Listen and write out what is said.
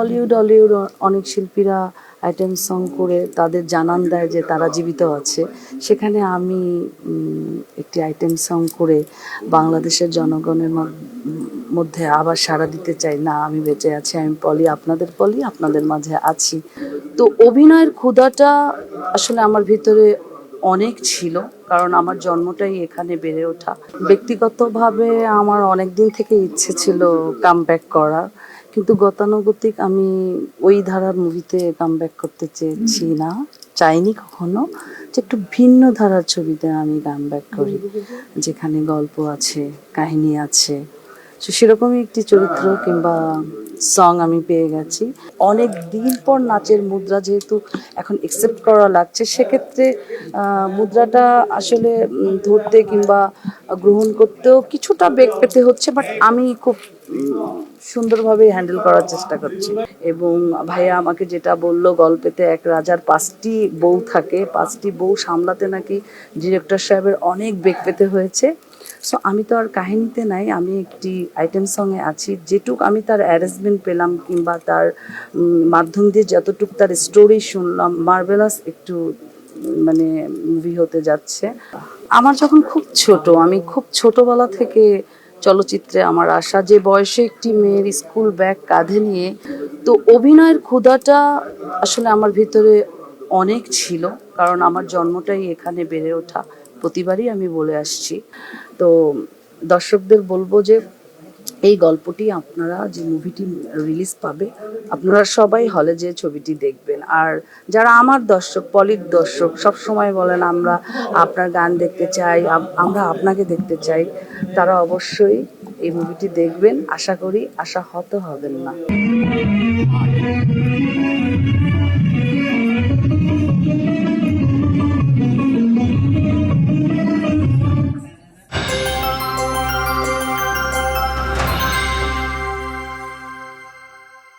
Bollywood Hollywood অনেক শিল্পীরা item song করে তাদের জানান দেয় যে তারা জীবিত আছে। সেখানে আমি একটি আইটেম সং করে বাংলাদেশের জনগণের মধ্যে আবার সাড়া দিতে চাই। না, আমি বেঁচে আছি, আমি পলি, আপনাদের পলি, আপনাদের মাঝে আছি। তো অভিনয়ের ক্ষুধাটা আসলে আমার ভিতরে অনেক ছিল, কারণ আমার জন্মটাই এখানে বেড়ে ওঠা। ব্যক্তিগতভাবে আমার অনেক দিন থেকে ইচ্ছে ছিল কাম ব্যাক করার। কিন্তু গতানুগতিক আমি ওই ধারার মুভিতে কাম ব্যাক করতে চেয়েছি না চাইনি কখনো। যে একটু ভিন্ন ধারার ছবিতে আমি কাম ব্যাক করি যেখানে গল্প আছে কাহিনী আছে। তো সেরকমই একটি চরিত্র কিংবা সং আমি পেয়ে গেছি। অনেক দিন পর নাচের মুদ্রা যেহেতু এখন একসেপ্ট করা লাগছে সেক্ষেত্রে মুদ্রাটা আসলে ধরতে কিংবা গ্রহণ করতেও কিছুটা বেগ পেতে হচ্ছে বাট আমি খুব সুন্দরভাবে হ্যান্ডেল করার চেষ্টা করছি। এবং ভাইয়া আমাকে যেটা বলল, গল্পেতে এক রাজার পাঁচটি বউ থাকে। পাঁচটি বউ সামলাতে নাকি ডিরেক্টর সাহেবের অনেক বেগ পেতে হয়েছে। সো আমি তো আর কাহিনীতে নাই, আমি একটি আইটেম সঙ্গে আছি। যেটুক আমি তার অ্যারেঞ্জমেন্ট পেলাম কিংবা তার মাধ্যম দিয়ে যতটুক তার স্টোরি শুনলাম মার্বেলাস একটু মানে মুভি হতে যাচ্ছে। আমার যখন খুব ছোট, আমি খুব ছোটবেলা থেকে চলচ্চিত্রে আমার আশা। যে বয়সে একটি মেয়ের স্কুল ব্যাগ কাঁধে নিয়ে, তো অভিনয়ের ক্ষুধাটা আসলে আমার ভিতরে অনেক ছিল, কারণ আমার জন্মটাই এখানে বেড়ে ওঠা প্রতিবারই আমি বলে আসছি। তো দর্শকদের বলব যে, এই গল্পটি আপনারা যে মুভিটি রিলিজ পাবে, আপনারা সবাই হলে যে ছবিটি দেখবেন। আর যারা আমার দর্শক, পলির দর্শক, সব সময় বলেন আমরা আপনার গান দেখতে চাই আমরা আপনাকে দেখতে চাই, তারা অবশ্যই এই মুভিটি দেখবেন। আশা করি আশা হত হবেন না।